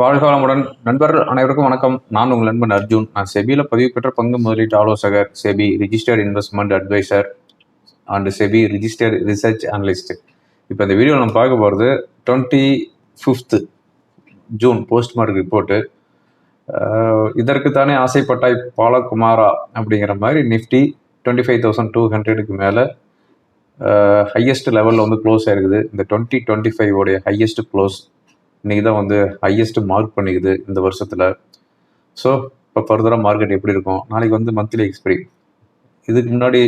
வாழ்காலமுடன் நண்பர் நண்பர்கள் அனைவருக்கும் வணக்கம். நான் உங்கள் நண்பன் அர்ஜுன். நான் செபியில் பதிவு பெற்ற பங்கு முதலீட்டு ஆலோசகர் SEBI registered investment adviser and SEBI registered research analyst இப்போ இந்த வீடியோவில் நம்ம பார்க்க போகிறது twenty fifth June post market report இதற்கு தானே ஆசைப்பட்டாய் பாலகுமாரா அப்படிங்கிற மாதிரி Nifty twenty five thousand two ஹண்ட்ரடுக்கு மேலே ஹையஸ்ட் லெவலில் வந்து க்ளோஸ் ஆயிருக்குது. இந்த டுவெண்ட்டி டுவெண்ட்டி ஃபைவ் உடைய ஹையஸ்ட் க்ளோஸ் இன்னைக்கு தான் வந்து ஹையஸ்ட் மார்க் பண்ணிக்குது இந்த வருஷத்தில். ஸோ இப்போ ஃபர்தராக மார்க்கெட் எப்படி இருக்கும்? நாளைக்கு வந்து மந்த்லி எக்ஸ்பைரி இதுக்கு முன்னாடி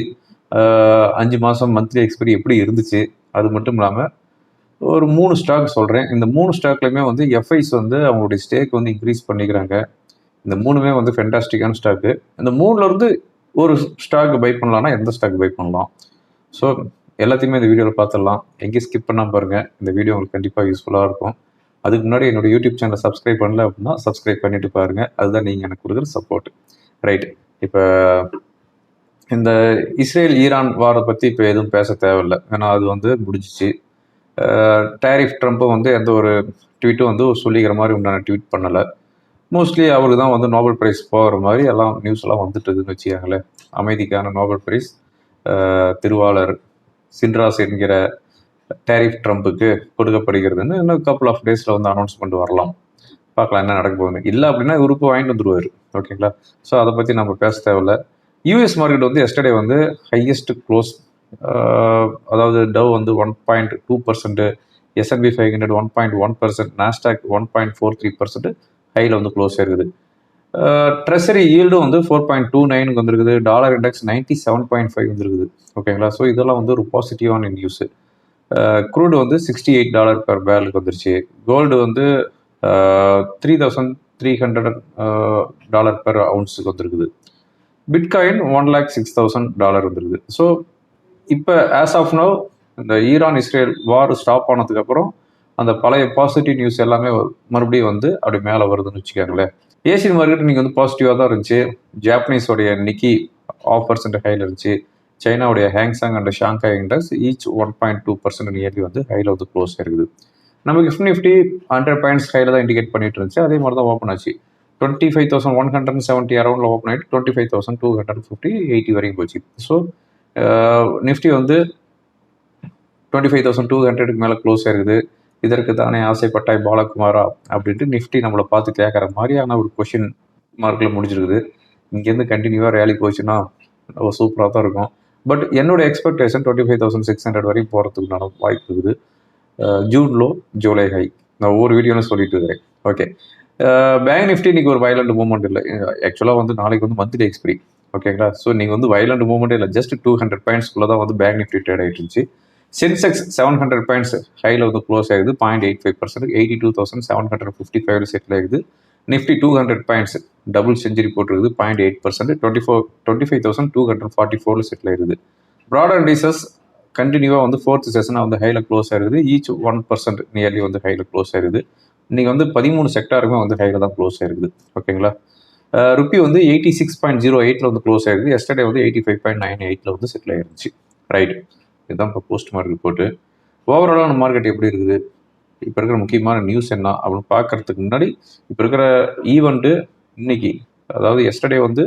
அஞ்சு மாதம் மந்த்லி எக்ஸ்பைரி எப்படி இருந்துச்சு? அது மட்டும் இல்லாமல் ஒரு மூணு ஸ்டாக் சொல்கிறேன் இந்த மூணு ஸ்டாக்லையுமே வந்து எஃப்ஐஸ் வந்து அவங்களுடைய ஸ்டேக் வந்து இன்க்ரீஸ் பண்ணிக்கிறாங்க. இந்த மூணுமே வந்து ஃபென்டாஸ்டிக்கான ஸ்டாக்கு இந்த மூணுலேருந்து ஒரு ஸ்டாக் பை பண்ணலாம்னா எந்த ஸ்டாக் பை பண்ணலாம்? ஸோ எல்லாத்தையுமே இந்த வீடியோவில் பார்த்துடலாம். எங்கேயும் ஸ்கிப் பண்ணாமல் பாருங்கள் இந்த வீடியோ உங்களுக்கு கண்டிப்பாக யூஸ்ஃபுல்லாக இருக்கும். அதுக்கு முன்னாடி என்னோட யூடியூப் சேனலை சப்ஸ்கிரைப் பண்ணல அப்படின்னா சப்ஸ்கிரைப் பண்ணிட்டு பாருங்கள் அதுதான் நீங்கள் எனக்கு கொடுக்குற சப்போர்ட் ரைட் இப்போ இந்த இஸ்ரேல் ஈரான் வாரை பற்றி இப்போ எதுவும் பேச தேவையில்லை. ஏன்னா அது வந்து முடிஞ்சிச்சு. டேரிஃப் ட்ரம்ப்பும் வந்து எந்த ஒரு ட்வீட்டும் வந்து சொல்லிக்கிற மாதிரி உண்டான ட்வீட் பண்ணலை. மோஸ்ட்லி அவருக்கு தான் வந்து நோபல் பிரைஸ் போகிற மாதிரி எல்லாம் நியூஸ் எல்லாம் வந்துட்டு வச்சுக்காங்களேன். அமைதிக்கான நோபல் பிரைஸ் திருவாளர் சின்ராஸ் என்கிற டேரிஃப் ட்ரம்ப்புக்கு கொடுக்கப்படுகிறதுன்னு இன்னும் கப்புள் ஆஃப் டேஸில் வந்து அனௌன்ஸ்மெண்ட் வரலாம். பார்க்கலாம் என்ன நடக்க போகுதுன்னு. இல்லை அப்படின்னா உறுப்பு வாங்கிட்டு வந்துருவார். ஓகேங்களா ஸோ அதை பற்றி நம்ம பேச தேவையில்ல. யூஎஸ் மார்க்கெட் வந்து எஸ்டர்டே வந்து ஹையஸ்ட் க்ளோஸ் uh, அதாவது டவ் வந்து one point two percent S and P five hundred one point one percent Nasdaq one point four three percent ஹையில் வந்து க்ளோஸ் ஆயிருக்குது. Uh, ட்ரெஸரி ஈல்டும் வந்து ஃபோர் பாயிண்ட் டூ நைனுக்கு வந்திருக்குது. Dollar index ninety seven point five வந்துருக்குது ஓகேங்களா so இதெல்லாம் வந்து ஒரு பாசிட்டிவான நியூஸு க்ரூடு வந்து சிக்ஸ்டி எயிட் டாலர் பெர் பேரலுக்கு வந்துருச்சு. கோல்டு வந்து three thousand three hundred dollar per அவுன்ஸுக்கு வந்திருக்குது. Bitcoin one lakh six thousand dollar வந்துருக்குது. ஸோ இப்போ ஆஸ் ஆஃப் நவ் இந்த ஈரான் இஸ்ரேல் வார் ஸ்டாப் ஆனதுக்கப்புறம் அந்த பழைய பாசிட்டிவ் நியூஸ் எல்லாமே மறுபடியும் வந்து அப்படி மேலே வருதுன்னு வச்சுக்கோங்களேன். ஏசியன் மார்க்கெட் நீங்கள் வந்து பாசிட்டிவாக தான் இருந்துச்சு. ஜாப்பனீஸோடைய நிக்கி ஆஃப் பர்சன்ட் ஹையில் இருந்துச்சு. சைனாவுடைய Hang Seng and Shanghai index each one point two percent nearly வந்து ஹையில் வந்து க்ளோஸ் ஆயிருக்குது. நமக்கு ஃபிஃப்டி நிஃப்டி ஹண்ட்ரட் பாயிண்ட்ஸ் ஹையில் தான் இண்டிகேட் பண்ணிட்டு இருந்துச்சு. அதே மாதிரி தான் ஓப்பன் ஆச்சு twenty five thousand one hundred seventy அரௌண்டில் open ஆகிட்டு twenty five thousand two hundred fifty eighty வரைக்கும் போச்சு. ஸோ நிஃப்டி வந்து டுவெண்ட்டி ஃபைவ் தௌசண்ட் டூ ஹண்ட்ரடுக்கு மேலே க்ளோஸ் ஆயிருக்குது. இதற்கு தானே ஆசைப்பட்டாய் பாலகுமாரா அப்படின்ட்டு நிஃப்டி நம்மளை பார்த்து கேட்குற மாதிரியான ஒரு கொஷின் மார்க்கில் முடிஞ்சிருக்குது. இங்கேருந்து கண்டினியூவாக ரேலி போச்சுன்னா சூப்பராக தான் இருக்கும். பட் என்னோட expectation twenty five thousand six hundred வரைக்கும் போகிறதுக்குண்டான வாய்ப்பு இருக்குது. ஜூன் லோ ஜூலை ஹை நான் ஒவ்வொரு வீடியோவில் சொல்லிட்டு இருக்கிறேன். ஓகே பேங்க் நிஃப்டி இன்னைக்கு ஒரு வயலண்ட் மூவ்மெண்ட் இல்லை. ஆக்சுவலாக வந்து நாளைக்கு வந்து மந்த்லி எக்ஸ்பிரி ஓகேங்களா ஸோ நீங்கள் வந்து வயலண்ட் மூவ்மெண்ட் இல்லை. ஜஸ்ட் டூ ஹண்ட்ரட் பாயிண்ட்ஸ்குள்ளே தான் வந்து பேங்க் நிஃப்டி ட்ரேட் ஆகிட்டு இருந்துச்சு. சென்செக்ஸ் செவன் ஹண்ட்ரட் பாயிண்ட்ஸ் ஹையில் வந்து க்ளோஸ் ஆகுது. Point eight five percent eighty two thousand seven hundred fifty ஃபைவ்ல செட்டில் ஆகுது. Nifty two hundred points double century போட்டிருக்குது point eight percent twenty four twenty five thousand two hundred forty ஃபோரில் settle ஆயிருது broader indices கண்டினியூவாக வந்து fourth செஷனாக வந்து ஹையில் close ஆயிருது. ஈச் ஒன் பர்சன்ட் நியர்லி வந்து ஹையில் க்ளோஸ் ஆயிருது. இன்னைக்கு வந்து பதிமூணு செக்டாருமே வந்து ஹையில் தான் க்ளோஸ் ஆயிருக்குது. ஓகேங்களா? ருப்பி வந்து எயிட்டி சிக்ஸ் பாயிண்ட் ஜீரோ எயிட்டில் வந்து க்ளோஸ் ஆயிருது. எஸ்டர்டே வந்து எயிட்டி ஃபைவ் பாயிண்ட் நைன் எயிட்டில் வந்து செட்டில் ஆயிருந்துச்சு. ரைட் இதுதான் இப்போ போஸ்ட் மார்க் ரிப்போர்ட்டு ஓவராலான மார்க்கெட் எப்படி இருக்குது? இப்போ இருக்கிற முக்கியமான நியூஸ் என்ன அப்படின்னு பார்க்கறதுக்கு முன்னாடி இப்போ இருக்கிற ஈவெண்ட்டு இன்னைக்கு அதாவது எஸ்டர்டே வந்து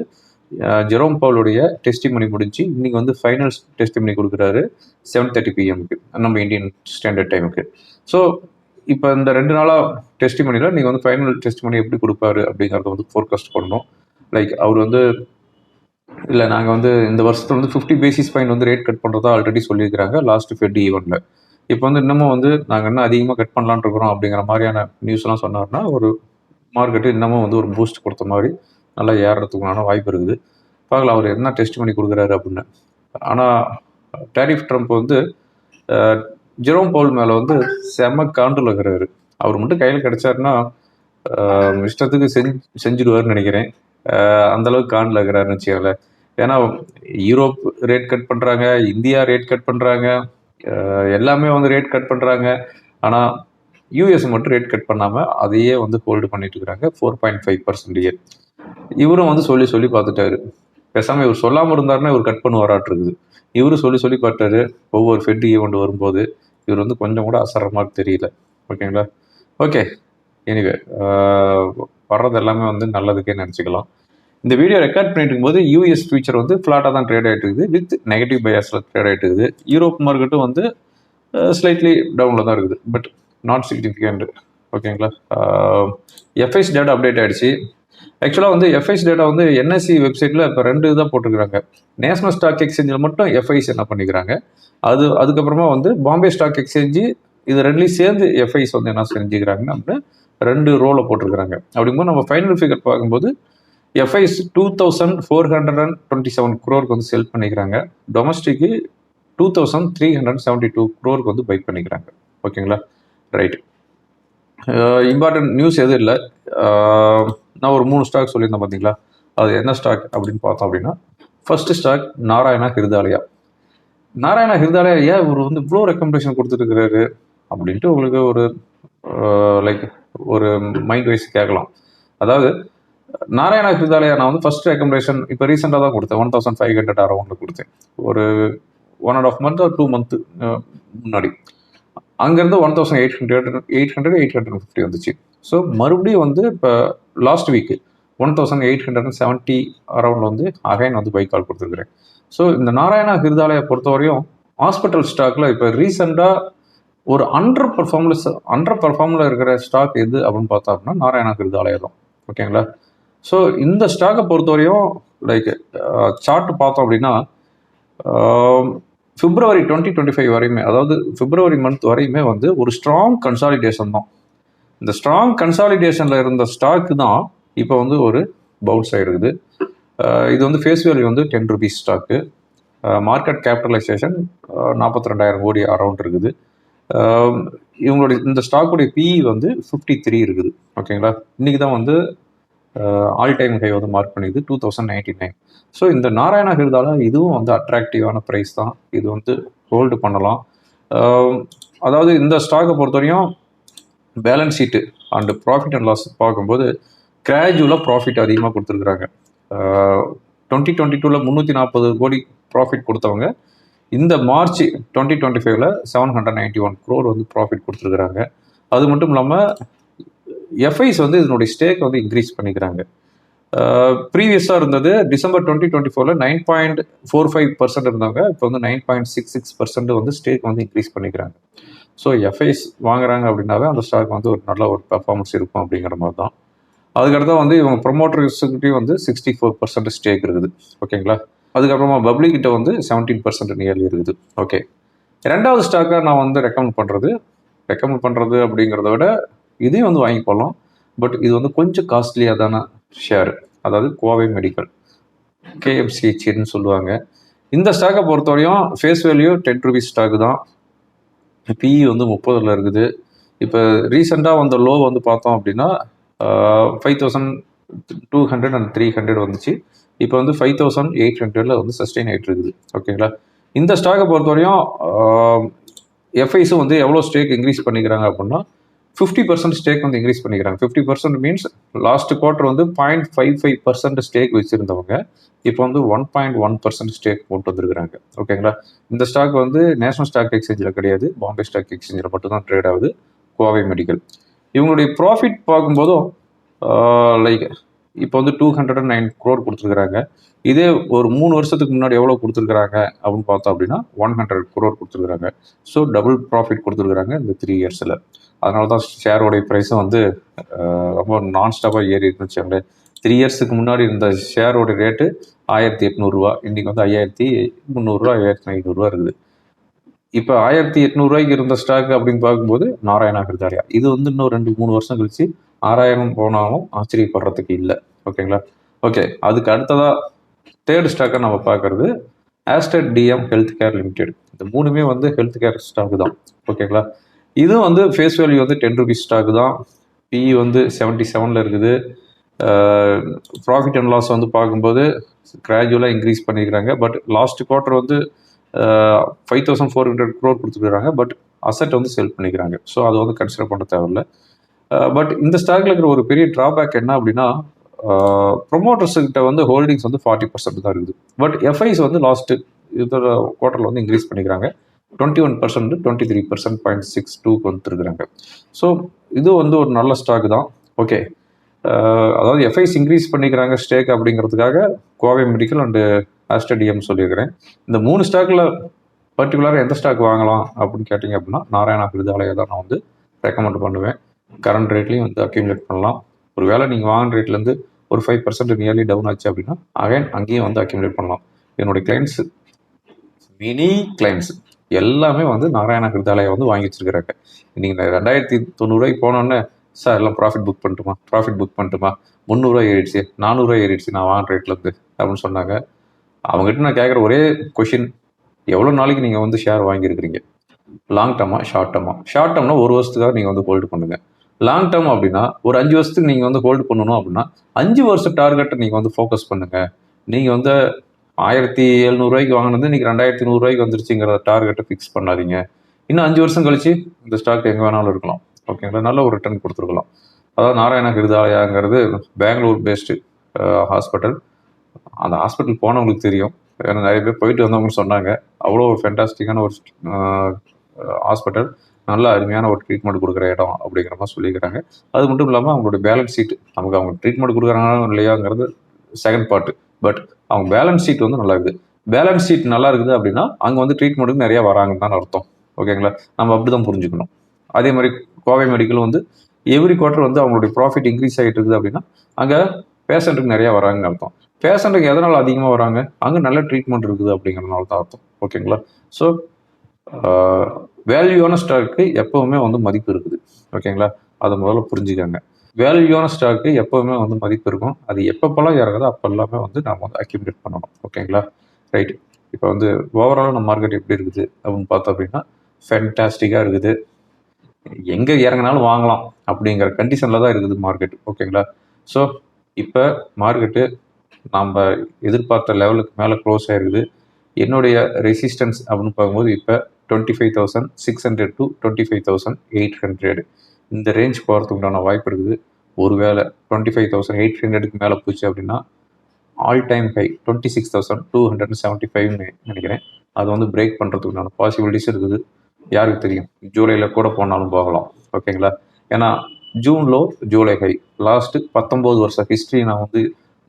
ஜெரோம் பவுலுடைய டெஸ்டிமனி முடிஞ்சு இன்னைக்கு வந்து ஃபைனல் மணி கொடுக்குறாரு செவன் தேர்ட்டி பிஎம்க்கு நம்ம இந்தியன் ஸ்டாண்டர்ட் டைமுக்கு ஸோ இப்போ இந்த ரெண்டு நாளாக டெஸ்டிமனியில் நீங்கள் வந்து ஃபைனல் டெஸ்டிமனி எப்படி கொடுப்பாரு அப்படிங்கிறத வந்து ஃபோர்காஸ்ட் பண்ணணும். லைக் அவர் வந்து இல்லை நாங்கள் வந்து இந்த வருஷத்தில் வந்து ஃபிஃப்டி பேசிஸ் பாயிண்ட் வந்து ரேட் கட் பண்ணுறதா ஆல்ரெடி சொல்லியிருக்கிறாங்க லாஸ்ட் ஃபெட் ஈவெண்ட்டில் இப்போ வந்து இன்னமும் வந்து நாங்கள் இன்னும் அதிகமாக கட் பண்ணலான் இருக்கிறோம் அப்படிங்கிற மாதிரியான நியூஸ்லாம் சொன்னார்னா ஒரு மார்க்கெட்டு இன்னமும் வந்து ஒரு பூஸ்ட் கொடுத்த மாதிரி நல்லா ஏறுறதுக்குண்டான வாய்ப்பு இருக்குது. பார்க்கலாம் அவர் என்ன டெஸ்ட் பண்ணி கொடுக்குறாரு அப்படின்னு. ஆனால் டேரிஃப் ட்ரம்ப் வந்து ஜெரோம் பவுல் மேலே வந்து செம காண்டில் இருக்கிறாரு. அவர் மட்டும் கையில் கிடைச்சாருன்னா இஷ்டத்துக்கு செஞ்சு செஞ்சுடுவாருன்னு நினைக்கிறேன். அந்தளவுக்கு அந்த அளவுக்கு காண்டில் இருக்கிறாருன்னு வச்சுக்கல ஏன்னா யூரோப் ரேட் கட் பண்ணுறாங்க இந்தியா ரேட் கட் பண்ணுறாங்க எல்லாமே வந்து ரேட் கட் பண்ணுறாங்க ஆனால் யூஎஸ் மட்டும் ரேட் கட் பண்ணாமல் அதையே வந்து ஹோல்டு பண்ணிட்டு இருக்கிறாங்க ஃபோர் பாயிண்ட் ஃபைவ் பர்சன்ட் இவரும் வந்து சொல்லி சொல்லி பார்த்துட்டாரு. பேசாமல் இவர் சொல்லாமல் இருந்தாருன்னா இவர் கட் பண்ண வராட்டிருக்குது இவரும் சொல்லி சொல்லி பார்த்தாரு ஒவ்வொரு ஃபெட் ஈவெண்ட் வரும்போது இவர் வந்து கொஞ்சம் கூட அசர மாதிரி தெரியல. ஓகேங்களா ஓகே எனிவே வர்றது எல்லாமே வந்து நல்லதுக்கே நினச்சிக்கலாம். இந்த வீடியோ ரெக்கார்ட் பண்ணிட்டு இருக்கும்போது யூஎஸ் ஃபியூச்சர் வந்து ஃப்ளாட்டாக தான் ட்ரேட் ஆகிட்டு இருக்குது வித் நெகட்டிவ் பயாஸில் ட்ரேட் ஆகிட்டு இருக்குது யூரோப் மார்க்கெட்டும் வந்து uh, ஸ்லைட்லி டவுனில் தான் இருக்குது. பட் நாட் சிக்னிஃபிகண்ட் ஓகேங்களா எஃப்ஐஸ் டேட்டா அப்டேட் ஆகிடுச்சு ஆக்சுவலாக வந்து எஃப்ஐஸ் டேட்டா வந்து என்எஸ்சி வெப்சைட்டில் இப்போ ரெண்டு இதாக போட்டிருக்கிறாங்க. நேஷனல் ஸ்டாக் எக்ஸ்சேஞ்சில் மட்டும் எஃப்ஐஸ் என்ன பண்ணிக்கிறாங்க? அது அதுக்கப்புறமா வந்து பாம்பே ஸ்டாக் எக்ஸ்சேஞ்சு இது ரெண்டுலேயும் சேர்ந்து எஃப்ஐஸ் வந்து என்ன செஞ்சுக்கிறாங்கன்னா அப்படின்னு ரெண்டு ரோலை போட்டிருக்கிறாங்க. அப்படிங்கும்போது நம்ம ஃபைனல் ஃபிகர் பார்க்கும்போது FIIs two thousand four hundred and twenty seven குரோருக்கு வந்து செல் பண்ணிக்கிறாங்க. Domestic two thousand three hundred seventy two க்ரோருக்கு வந்து பை பண்ணிக்கிறாங்க. ஓகேங்களா ரைட் இம்பார்ட்டன்ட் நியூஸ் எதுவும் இல்லை. நான் ஒரு மூணு ஸ்டாக் சொல்லியிருந்தேன் பார்த்தீங்களா அது என்ன ஸ்டாக் அப்படின்னு பார்த்தோம் அப்படின்னா ஃபஸ்ட்டு ஸ்டாக் நாராயணா ஹிருதாலயா. நாராயணா ஹிருதாலயா ஏன் இவர் வந்து இவ்வளோ ரெக்கமெண்டேஷன் கொடுத்துருக்கிறாரு அப்படின்ட்டு உங்களுக்கு ஒரு லைக் ஒரு மைண்ட் வைஸ் கேட்கலாம். அதாவது நாராயணா ஹிருதாலயா நான் வந்து ஃபர்ஸ்ட் ரெக்கமெண்டேஷன் இப்போ ரீசெண்டாக தான் கொடுத்தேன். ஒன் தௌசண்ட் ஃபைவ் ஹண்ட்ரட் அரௌண்டில் கொடுத்தேன். ஒரு one and half month two month முன்னாடி. அங்கேருந்து one thousand eight hundred eight hundred eight hundred fifty வந்துச்சு. ஸோ மறுபடியும் வந்து இப்போ last week one thousand eight hundred and seventy அரௌண்டில் வந்து அகைன் வந்து பைக் கால் கொடுத்துருக்குறேன். ஸோ இந்த நாராயணா ஹிருதாலயை பொறுத்தவரையும் ஹாஸ்பிட்டல் ஸ்டாக்கில் இப்போ ரீசெண்டாக ஒரு அண்டர் பர்ஃபார்மன்ஸ் அண்டர் பர்ஃபார்மில் இருக்கிற ஸ்டாக் எது அப்படின்னு பார்த்தா அப்படின்னா நாராயணா ஹிருதாலயா தான். ஓகேங்களா ஸோ இந்த ஸ்டாக்கை பொறுத்தவரையும் லைக் சார்ட் uh, பார்த்தோம் அப்படின்னா பிப்ரவரி டுவெண்ட்டி டுவெண்ட்டி ஃபைவ் வரையுமே அதாவது பிப்ரவரி மந்த் வரையுமே வந்து ஒரு ஸ்ட்ராங் கன்சாலிடேஷன் தான். இந்த ஸ்ட்ராங் கன்சாலிடேஷனில் இருந்த ஸ்டாக்கு தான் இப்போ வந்து ஒரு பவுன்ஸ் ஆகிருக்குது uh, இது வந்து ஃபேஸ் வேல்யூ வந்து ten rupees stock market capitalisation நாற்பத்தி ரெண்டாயிரம் கோடி அரௌண்ட் இருக்குது. Um, இவங்களுடைய இந்த ஸ்டாக்குடைய பிஇ வந்து ஃபிஃப்டி த்ரீ இருக்குது. ஓகேங்களா இன்றைக்கி தான் வந்து ஆல் டைம் ஹை வந்து mark பண்ணிது two thousand ninety nine so இந்த நாராயண ஹிருதால இதுவும் வந்து அட்ராக்டிவான ப்ரைஸ் தான். இது வந்து ஹோல்டு பண்ணலாம். அதாவது இந்த ஸ்டாக்கை பொறுத்தவரையும் balance sheet and profit and loss பார்க்கும்போது கிராஜுவலாக ப்ராஃபிட் அதிகமாக கொடுத்துருக்குறாங்க. டுவெண்ட்டி டுவெண்ட்டி டூவில் முந்நூற்றி நாற்பது கோடி ப்ராஃபிட் கொடுத்தவங்க இந்த மார்ச் டுவெண்ட்டி டுவெண்ட்டி ஃபைவ்ல seven hundred ninety one crore வந்து ப்ராஃபிட் கொடுத்துருக்குறாங்க. அது மட்டும் இல்லாமல் எஃப்ஐஸ் வந்து இதனுடைய ஸ்டேக் வந்து இன்க்ரீஸ் பண்ணிக்கிறாங்க. ப்ரீவியஸாக இருந்தது டிசம்பர் டுவெண்ட்டி டுவெண்ட்டி ஃபோரில் nine point four five percent இருந்தவங்க இப்போ வந்து nine point six six percent வந்து ஸ்டேக் வந்து இன்க்ரீஸ் பண்ணிக்கிறாங்க. ஸோ எஃப்ஐஸ் வாங்குறாங்க அப்படின்னாவே அந்த ஸ்டாக் வந்து ஒரு நல்ல ஒரு பெர்ஃபார்மன்ஸ் இருக்கும் அப்படிங்கிற மாதிரி தான் அதுக்கடுத்து வந்து இவங்க ப்ரொமோட்டர்ஸுக்கிட்டையும் வந்து சிக்ஸ்டி ஃபோர் பர்சன்ட் ஸ்டேக் இருக்குது. ஓகேங்களா? அதுக்கப்புறமா பப்ளிக்கிட்ட வந்து செவன்டீன் பர்சன்ட் நியர்லி இருக்குது. ஓகே ரெண்டாவது ஸ்டாக்காக நான் வந்து ரெக்கமெண்ட் பண்ணுறது ரெக்கமெண்ட் பண்ணுறது அப்படிங்கிறத விட இதையும் வந்து வாங்கி போகலாம் பட் இது வந்து கொஞ்சம் காஸ்ட்லியாக தானே ஷேர். அதாவது கோவை மெடிக்கல். கேஎம்சிஹெச்னு சொல்லுவாங்க. இந்த ஸ்டாக்கை பொறுத்தவரையும் face value ten rupees stock தான். பிஇ வந்து முப்பதில் இருக்குது. இப்போ ரீசெண்டாக வந்த லோ வந்து பார்த்தோம் அப்படின்னா five thousand two hundred and three hundred வந்துச்சு. இப்போ வந்து ஃபைவ் தௌசண்ட் எயிட் ஹண்ட்ரடில் வந்து சஸ்டெயின் ஆகிட்டு இருக்குது. ஓகேங்களா இந்த ஸ்டாக்கை பொறுத்தவரையும் எஃப்ஐஸும் வந்து எவ்வளோ ஸ்டேக் இன்க்ரீஸ் பண்ணிக்கிறாங்க அப்படின்னா ஃபிஃப்டி பர்சன்ட் ஸ்டேக் வந்து இன்க்ரீஸ் பண்ணிக்கிறாங்க. Fifty percent means last quarter வந்து point five five percent stake வச்சுருந்தவங்க இப்போ வந்து one point one percent stake போட்டு வந்திருக்கிறாங்க. ஓகேங்களா இந்த ஸ்டாக் வந்து நேஷனல் ஸ்டாக் எக்ஸ்சேஞ்சில் கிடையாது. பாம்பே ஸ்டாக் எக்ஸ்சேஞ்சில் மட்டும் தான் ட்ரேட் ஆகுது. கோவை மெடிக்கல் இவங்களுடைய ப்ராஃபிட் பார்க்கும்போதும் லைக் இப்போ வந்து two hundred and nine crore கொடுத்துருக்குறாங்க. இதே ஒரு மூணு வருஷத்துக்கு முன்னாடி எவ்வளோ கொடுத்துருக்குறாங்க அப்படின்னு பார்த்தோம் அப்படின்னா ஒன் ஹண்ட்ரட் க்ரோர் கொடுத்துருக்குறாங்க. ஸோ டபுள் ப்ராஃபிட் கொடுத்துருக்குறாங்க இந்த த்ரீ இயர்ஸில் அதனால தான் ஷேரோடைய ப்ரைஸும் வந்து ரொம்ப நான் ஸ்டாப்பாக ஏறி இருக்குன்னு வச்சுக்கோங்களேன் த்ரீ இயர்ஸுக்கு முன்னாடி இருந்த ஷேரோட ரேட்டு ஆயிரத்தி எட்நூறுரூவா இன்றைக்கி வந்து ஐயாயிரத்தி முந்நூறுரூவா ஐயாயிரத்தி ஐநூறுரூவா இருக்குது. இப்போ ஆயிரத்தி எட்நூறுரூவாய்க்கு இருந்த ஸ்டாக் அப்படின்னு பார்க்கும்போது நாராயணா கிருதாரியா இது வந்து இன்னும் ரெண்டு மூணு வருஷம் கழிச்சு ஆறாயிரம் போனாலும் ஆச்சரியப்படுறதுக்கு இல்லை. ஓகேங்களா? ஓகே அதுக்கு அடுத்ததாக தேர்ட் ஸ்டாக்கை நம்ம பார்க்குறது Aster DM health care limited இந்த மூணுமே வந்து ஹெல்த் கேர் ஸ்டாக் தான். ஓகேங்களா? இதுவும் வந்து ஃபேஸ் வேல்யூ வந்து டென் ருபீஸ் ஸ்டாக் தான். பிஇ வந்து செவன்ட்டி செவனில் இருக்குது. ப்ராஃபிட் அண்ட் லாஸ் வந்து பார்க்கும்போது கிராஜுவலாக இன்க்ரீஸ் பண்ணியிருக்கிறாங்க பட் லாஸ்ட் குவார்ட்டர் வந்து five thousand four hundred crore கொடுத்துருக்குறாங்க. பட் அசட் வந்து செல் பண்ணிக்கிறாங்க. ஸோ அதை வந்து கன்சிடர் பண்ண தேவையில்ல. பட் இந்த ஸ்டாக்ல இருக்கிற ஒரு பெரிய ட்ராபேக் என்ன அப்படின்னா ப்ரொமோட்டர்ஸ்கிட்ட வந்து ஹோல்டிங்ஸ் வந்து ஃபார்ட்டி பர்சன்ட் தான் இருக்குது. பட் எஃப்ஐஸ் வந்து லாஸ்ட்டு இதோட குவார்ட்டரில் வந்து இன்க்ரீஸ் பண்ணிக்கிறாங்க. Twenty one percent twenty three percent point six டூக்கு வந்துருக்குறாங்க ஸோ இது வந்து ஒரு நல்ல ஸ்டாக் தான். ஓகே அதாவது எஃப்ஐஸ் இன்க்ரீஸ் பண்ணிக்கிறாங்க ஸ்டேக் அப்படிங்கிறதுக்காக கோவை மெடிக்கல் அண்டு ஆஸ்டடிஎம் சொல்லியிருக்கிறேன். இந்த மூணு ஸ்டாக்கில் பர்டிகுலராக எந்த ஸ்டாக் வாங்கலாம் அப்படின்னு கேட்டிங்க அப்படின்னா நாராயணா விருதாலயா தான் நான் வந்து ரெக்கமெண்ட் பண்ணுவேன். கரண்ட் ரேட்லையும் வந்து அக்யூமுலேட் பண்ணலாம். ஒரு வேளை நீங்கள் வாங்கின ரேட்லேருந்து ஒரு ஃபைவ் பர்சன்ட் நியர்லி டவுன் ஆச்சு அப்படின்னா அகைன் அங்கேயும் வந்து அக்யூமுலேட் பண்ணலாம். என்னுடைய கிளைண்ட்ஸ் மினி கிளைண்ட்ஸ் எல்லாமே வந்து நாராயணா விருதாலயா வந்து வாங்கி வச்சிருக்கிறாங்க. நீங்கள் ரெண்டாயிரத்தி தொண்ணூறுரூவாய்க்கு போனோன்னே சார் எல்லாம் ப்ராஃபிட் புக் பண்ணிட்டுமா? ப்ராஃபிட் புக் பண்ணிட்டுமா? முந்நூறுரூவா ஏறிடுச்சு. நானூறுரூவா ஏறிடுச்சு. நான் வாங்குற ரேட்லேருந்து அப்படின்னு சொன்னாங்க. அவங்ககிட்ட நான் கேட்குற ஒரே கொஷின் எவ்வளோ நாளைக்கு நீங்கள் வந்து ஷேர் வாங்கியிருக்கிறீங்க? லாங் டேர்மா ஷார்ட் டர்மா ஷார்ட் டர்ம்னா ஒரு வருஷத்துக்காக நீங்கள் வந்து ஹோல்டு பண்ணுங்க. லாங் டேர்ம் அப்படின்னா ஒரு அஞ்சு வருஷத்துக்கு நீங்கள் வந்து ஹோல்டு பண்ணணும் அப்படின்னா அஞ்சு வருஷம் டார்கெட்டை நீங்கள் வந்து ஃபோக்கஸ் பண்ணுங்கள் நீங்கள் வந்து ஆயிரத்தி எழுநூறுவாய்க்கு வாங்கினது இன்னைக்கு ரெண்டாயிரத்தி நூறுரூவாய்க்கு வந்துருச்சுங்கிற டார்கெட்டை ஃபிக்ஸ் பண்ணாதீங்க. இன்னும் அஞ்சு வருஷம் கழிச்சு இந்த ஸ்டாக் எங்கே வேணாலும் இருக்கலாம். ஓகேங்களா நல்ல ஒரு ரிட்டர்ன் கொடுத்துருக்கலாம். அதாவது நாராயண ஹிருதாலயாங்கிறது பெங்களூர் பேஸ்டு ஹாஸ்பிட்டல் அந்த ஹாஸ்பிட்டல் போனவங்களுக்கு தெரியும். ஏன்னா நிறைய பேர் போயிட்டு வந்தவங்க சொன்னாங்க. அவ்வளோ ஒரு ஃபென்டாஸ்டிக்கான ஒரு ஹாஸ்பிட்டல் நல்ல அருமையான ஒரு ட்ரீட்மெண்ட் கொடுக்குற இடம் அப்படிங்கிற மாதிரி சொல்லிக்கிறாங்க அது மட்டும் இல்லாமல் அவங்களோட பேலன்ஸ் ஷீட் நமக்கு அவங்க ட்ரீட்மெண்ட் கொடுக்குறாங்களோ இல்லையாங்கிறது செகண்ட் பார்ட்டு பட் அவங்க பேலன்ஸ் ஷீட் வந்து நல்லா இருக்குது. பேலன்ஸ் ஷீட் நல்லா இருக்குது அப்படின்னா அங்கே வந்து ட்ரீட்மெண்ட்டுக்கு நிறைய வராங்கன்னு தான் அர்த்தம். ஓகேங்களா நம்ம அப்படி தான் புரிஞ்சுக்கணும். அதே மாதிரி கோவை மெடிக்கல் வந்து எவ்ரி குவார்ட்டர் வந்து அவங்களுடைய ப்ராஃபிட் இன்க்ரீஸ் ஆகிட்டு இருக்குது அப்படின்னா அங்கே பேஷண்ட்டுக்கு நிறையா வராங்கன்னு அர்த்தம். பேஷண்ட்டுக்கு எதனால் அதிகமாக வராங்க? அங்கே நல்ல ட்ரீட்மெண்ட் இருக்குது அப்படிங்கிறனால தான் அர்த்தம். ஓகேங்களா ஸோ வேல்யூவான ஸ்டாக்கு எப்போவுமே வந்து மதிப்பு இருக்குது. ஓகேங்களா அதை முதல்ல புரிஞ்சுக்கோங்க. வேல்யூவான ஸ்டாக்கு எப்போவுமே வந்து மதிப்பு இருக்கும். அது எப்பப்பெல்லாம் இறங்குதோ அப்போ எல்லாமே வந்து நம்ம வந்து அக்யூமுலேட் பண்ணணும். ஓகேங்களா ரைட் இப்போ வந்து ஓவராலாக நம்ம மார்க்கெட் எப்படி இருக்குது அப்படின்னு பார்த்தோம் அப்படின்னா ஃபென்டாஸ்டிக்காக இருக்குது. எங்கே இறங்கினாலும் வாங்கலாம் அப்படிங்கிற கண்டிஷனில் தான் இருக்குது மார்க்கெட் ஓகேங்களா ஸோ இப்போ மார்க்கெட்டு நம்ம எதிர்பார்த்த லெவலுக்கு மேலே க்ளோஸ் ஆகிருக்குது என்னுடைய ரெசிஸ்டன்ஸ் அப்படின்னு பார்க்கும்போது இப்போ twenty five thousand six hundred to twenty five thousand eight hundred இந்த ரேஞ்ச் போகிறதுக்கு உண்டான வாய்ப்பு இருக்குது. ஒருவேளை டுவெண்ட்டி ஃபைவ் தௌசண்ட் எயிட் ஹண்ட்ரடுக்கு மேலே போச்சு அப்படின்னா all time high twenty six thousand two hundred seventy ஃபைவ்னு நினைக்கிறேன். அது வந்து பிரேக் பண்ணுறதுக்கு உண்டான பாசிபிலிட்டிஸ் இருக்குது. யாருக்கு தெரியும்? ஜூலையில் கூட போனாலும் போகலாம். ஓகேங்களா? ஏன்னா ஜூன்லோ ஜூலை ஹை லாஸ்ட்டு பத்தொம்போது வருஷம் ஹிஸ்ட்ரி நான் வந்து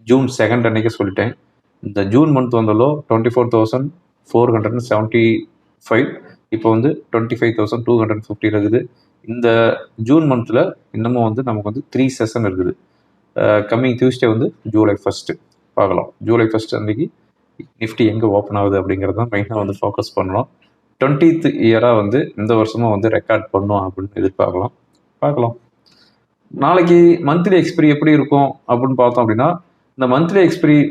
ஜூன் செகண்ட் அன்னைக்கு சொல்லிட்டேன். இந்த ஜூன் மந்த் வந்தாலோ twenty four thousand four hundred seventy five இப்போ வந்து twenty five thousand two hundred fifty இருக்குது. இந்த ஜூன் மந்தில் இன்னமும் வந்து நமக்கு வந்து த்ரீ செஷன் இருக்குது. கம்மிங் டியூஸ்டே வந்து ஜூலை ஃபஸ்ட்டு பார்க்கலாம். ஜூலை ஃபஸ்ட் அன்னைக்கு நிஃப்டி எங்கே ஓப்பன் ஆகுது அப்படிங்கிறது தான் மெயினாக வந்து ஃபோக்கஸ் பண்ணலாம். டுவெண்ட்டீத் இயராக வந்து இந்த வருஷமும் வந்து ரெக்கார்ட் பண்ணும் அப்படின்னு எதிர்பார்க்கலாம். பார்க்கலாம். நாளைக்கு மந்த்லி எக்ஸ்பிரி எப்படி இருக்கும் அப்படின்னு பார்த்தோம் அப்படின்னா இந்த மந்த்லி எக்ஸ்பிரி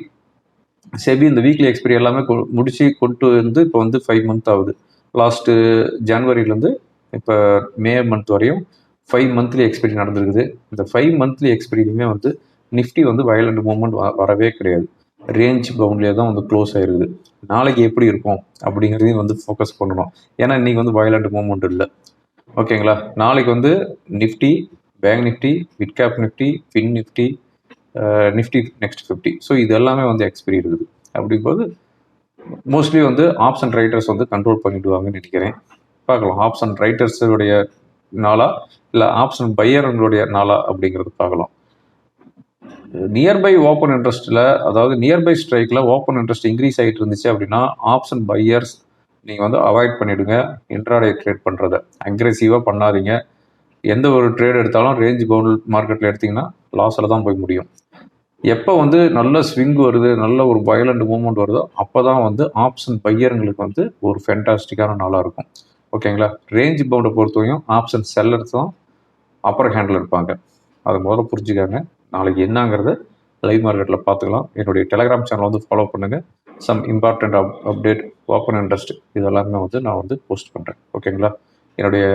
செபி இந்த வீக்லி எக்ஸ்பிரி எல்லாமே கொ- முடிச்சு கொண்டு வந்து இப்போ வந்து ஃபைவ் மந்த் ஆகுது. லாஸ்ட்டு ஜான்வரியிலேருந்து இப்போ மே மந்த் வரையும் ஃபைவ் மந்த்லி எக்ஸ்பைரி நடந்திருக்குது. இந்த ஃபைவ் மந்த்லி எக்ஸ்பைரியுமே வந்து நிஃப்டி வந்து வயலண்ட் மூவ்மெண்ட் வரவே கிடையாது. ரேஞ்ச் பவுண்ட்லேயே தான் வந்து க்ளோஸ் ஆயிருக்குது. நாளைக்கு எப்படி இருக்கும் அப்படிங்கிறதையும் வந்து ஃபோக்கஸ் பண்ணணும். ஏன்னா இன்றைக்கி வந்து வயலண்ட் மூவ்மெண்ட் இல்லை. ஓகேங்களா? நாளைக்கு வந்து Nifty bank Nifty mid cap Nifty fin Nifty Nifty next fifty so இது எல்லாமே வந்து எக்ஸ்பிரி இருக்குது. அப்படிங்கும்போது மோஸ்ட்லி வந்து ஆப்ஷன் ரைட்டர்ஸ் வந்து கண்ட்ரோல் பண்ணிவிடுவாங்கன்னு நினைக்கிறேன். பார்க்கலாம். ஆப்ஷன் ரைட்டர்ஸுடைய நாளா? இல்லை ஆப்ஷன் பையர்களுடைய நாளா அப்படிங்கிறது பார்க்கலாம். நியர்பை ஓப்பன் இன்ட்ரெஸ்ட்டில் அதாவது நியர்பை ஸ்ட்ரைக்கில் ஓப்பன் இன்ட்ரெஸ்ட் இன்க்ரீஸ் ஆகிட்டு இருந்துச்சு அப்படின்னா ஆப்ஷன் பையர்ஸ் நீங்கள் வந்து அவாய்ட் பண்ணிவிடுங்க இன்ட்ராடே ட்ரேட் பண்ணுறதை அக்ரெசிவாக பண்ணாதீங்க. எந்த ஒரு ட்ரேட் எடுத்தாலும் ரேஞ்ச் பவுண்ட் மார்க்கெட்டில் எடுத்தீங்கன்னா லாஸில் தான் போய் முடியும். எப்போ வந்து நல்ல ஸ்விங் வருது நல்ல ஒரு வயலண்ட் மூவ்மெண்ட் வருதோ அப்போ தான் வந்து ஆப்ஷன் பையருங்களுக்கு வந்து ஒரு ஃபென்டாஸ்டிக்கான நாளாக இருக்கும். ஓகேங்களா? ரேஞ்ச் பவுண்டை பொறுத்தவரையும் ஆப்ஷன் செல்லர்ஸ் தான் அப்பர் ஹேண்டில் இருப்பாங்க. அதை முதல்ல புரிஞ்சுக்காங்க. நாளைக்கு என்னங்கிறத லைவ் மார்க்கெட்டில் பார்த்துக்கலாம். என்னுடைய டெலிகிராம் சேனல் வந்து ஃபாலோ பண்ணுங்கள் some important up update open interest இது எல்லாமே வந்து நான் வந்து போஸ்ட் பண்ணுறேன் ஓகேங்களா? என்னுடைய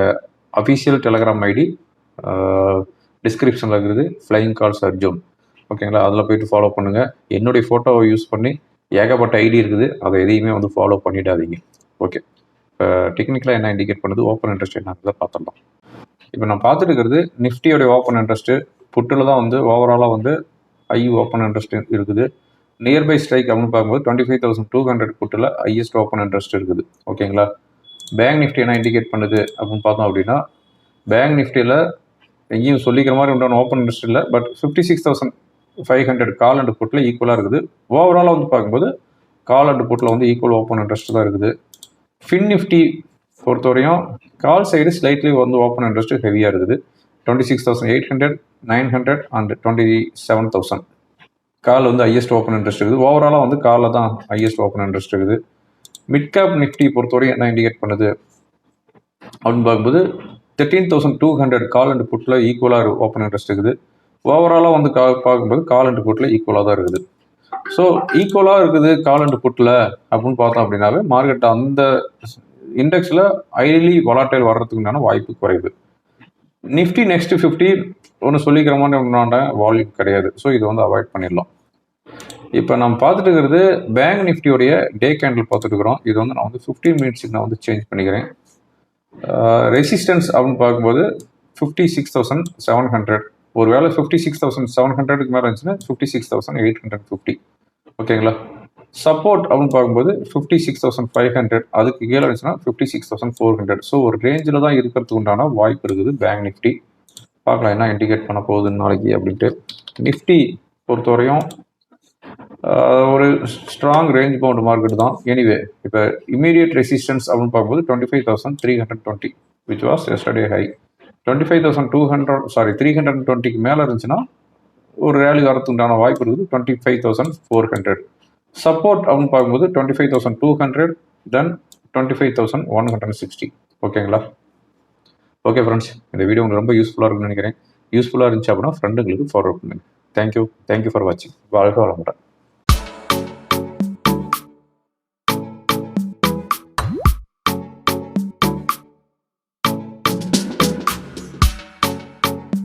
அஃபீஷியல் டெலகிராம் ஐடி டிஸ்கிரிப்ஷனில் இருக்குது. ஃப்ளைங் கால்ஸ் அர்ஜுன் ஓகேங்களா? அதில் போயிட்டு ஃபாலோ பண்ணுங்கள் என்னுடைய ஃபோட்டோவை யூஸ் பண்ணி ஏகப்பட்ட ஐடி இருக்குது. அதை எதையுமே வந்து ஃபாலோ பண்ணிடாதீங்க. ஓகே. இப்போ டெக்னிக்கலாக என்ன இண்டிகேட் பண்ணுது? ஓப்பன் இன்ட்ரெஸ்ட் என்னங்கிறத பார்த்துடலாம். இப்போ நான் பார்த்துட்டு இருக்கிறது நிஃப்டியோடைய ஓப்பன் இன்ட்ரெஸ்ட்டு புட்டில் தான் வந்து ஓவராலாக வந்து ஐ ஓப்பன் இன்ட்ரெஸ்ட் இருக்குது. நியர்பை ஸ்ட்ரைக் அப்படின்னு பார்க்கும்போது twenty five thousand two hundred புட்டில் highest open interest இருக்குது. ஓகேங்களா பேங்க் நிஃப்டி என்ன இண்டிகேட் பண்ணுது அப்படின்னு பார்த்தோம் அப்படின்னா பேங்க் நிஃப்டியில் எங்கேயும் சொல்லிக்கிற மாதிரி உண்டான ஓப்பன் இன்ட்ரெஸ்ட் இல்லை but fifty six thousand five hundred call and புட்டில் ஈக்குவலாக இருக்குது. ஓவராலாக வந்து பார்க்கும்போது கால் அண்ட் புட்டில் வந்து ஈக்குவல் ஓப்பன் இன்ட்ரெஸ்ட் தான் இருக்குது. ஃபின் நிஃப்டி பொறுத்தவரையும் கால் சைடு ஸ்லைட்லி வந்து ஓப்பன் இன்ட்ரெஸ்ட் ஹெவியாக இருக்குது. Twenty six thousand eight hundred nine hundred and twenty seven thousand call வந்து ஹையஸ்ட் ஓப்பன் இன்ட்ரெஸ்ட் இருக்குது. ஓவராலாக வந்து காலில் தான் ஹையஸ்ட் ஓப்பன் இன்ட்ரெஸ்ட் இருக்குது. மிட் கேப் நிஃப்டி பொறுத்தவரையும் என்ன இண்டிகேட் பண்ணுது? அப்படின்னு பார்க்கும்போது thirteen thousand two hundred call and புட்டில் ஈக்குவலாக ஓப்பன் இன்ட்ரெஸ்ட் இருக்குது. ஓவராலாக வந்து கா பார்க்கும்போது கால் அண்ட் புட்டில் ஈக்குவலாக தான் இருக்குது. ஸோ ஈக்குவலாக இருக்குது கால் அண்ட் புட்டில் அப்படின்னு பார்த்தோம் அப்படின்னாவே மார்க்கெட் அந்த இண்டெக்ஸில் ஹைலி வொலாட்டைல் வர்றதுக்குண்டான வாய்ப்பு குறைவு. நிஃப்டி நெக்ஸ்ட் ஃபிஃப்டி ஒன்று சொல்லிக்கிற மாதிரி ஒன்றாண்ட வால்யூம் கிடையாது. ஸோ இது வந்து அவாய்ட் பண்ணிடலாம். இப்போ நம்ம பார்த்துட்டு இருக்கிறது பேங்க் நிஃப்டியோடைய டே கேண்டில் பார்த்துட்டு இருக்கிறோம். இது வந்து நான் வந்து ஃபிஃப்டீன் மினிட்ஸுக்கு நான் வந்து சேஞ்ச் பண்ணிக்கிறேன். ரெசிஸ்டன்ஸ் அப்படின்னு பார்க்கும்போது fifty six thousand seven hundred ஒரு வேளை ஃபிஃப்டி சிக்ஸ் தௌசண்ட் செவன் ஹண்ட்ரடுக்கு மேலே இருந்துச்சுன்னா fifty six thousand eight hundred fifty ஓகேங்களா? சப்போர்ட் அப்படின்னு பார்க்கும்போது fifty six thousand five hundred அதுக்கு கீழே இருந்துச்சுன்னா fifty six thousand four hundred so ஒரு ரேஞ்சில் தான் இருக்கிறதுக்கு உண்டான வாய்ப்பு இருக்குது பேங்க் நிஃப்டி பார்க்கலாம் என்ன இண்டிகேட் பண்ண போகுதுன்னு நாளைக்கு அப்படின்ட்டு. நிஃப்டி பொறுத்தவரையும் ஒரு ஸ்ட்ராங் ரேஞ்ச் பவுண்ட் மார்க்கெட் தான். எனிவே இப்போ இமீடியட் ரெசிஸ்டன்ஸ் அப்படின்னு பார்க்கும்போது twenty five thousand three hundred twenty which was yesterday high twenty five thousand two hundred sorry three hundred டுவெண்ட்டிக்கு மேலே இருந்துச்சுன்னா ஒரு ரேலி வரதுக்குண்டான வாய்ப்பு இருக்குது. Twenty five thousand four hundred support அப்படின்னு பார்க்கும்போது twenty five thousand two hundred then twenty five thousand one hundred sixty ஓகேங்களா ஓகே ஃப்ரெண்ட்ஸ் இந்த வீடியோ உங்களுக்கு ரொம்ப யூஸ்ஃபுல்லாக இருக்கும்னு நினைக்கிறேன். யூஸ்ஃபுல்லாக இருந்துச்சு அப்படின்னா ஃப்ரெண்டுங்களுக்கு ஃபார்வர்ட் பண்ணுங்க. Thank you thank you for வாட்சிங் வாழ்க வளமுடன்.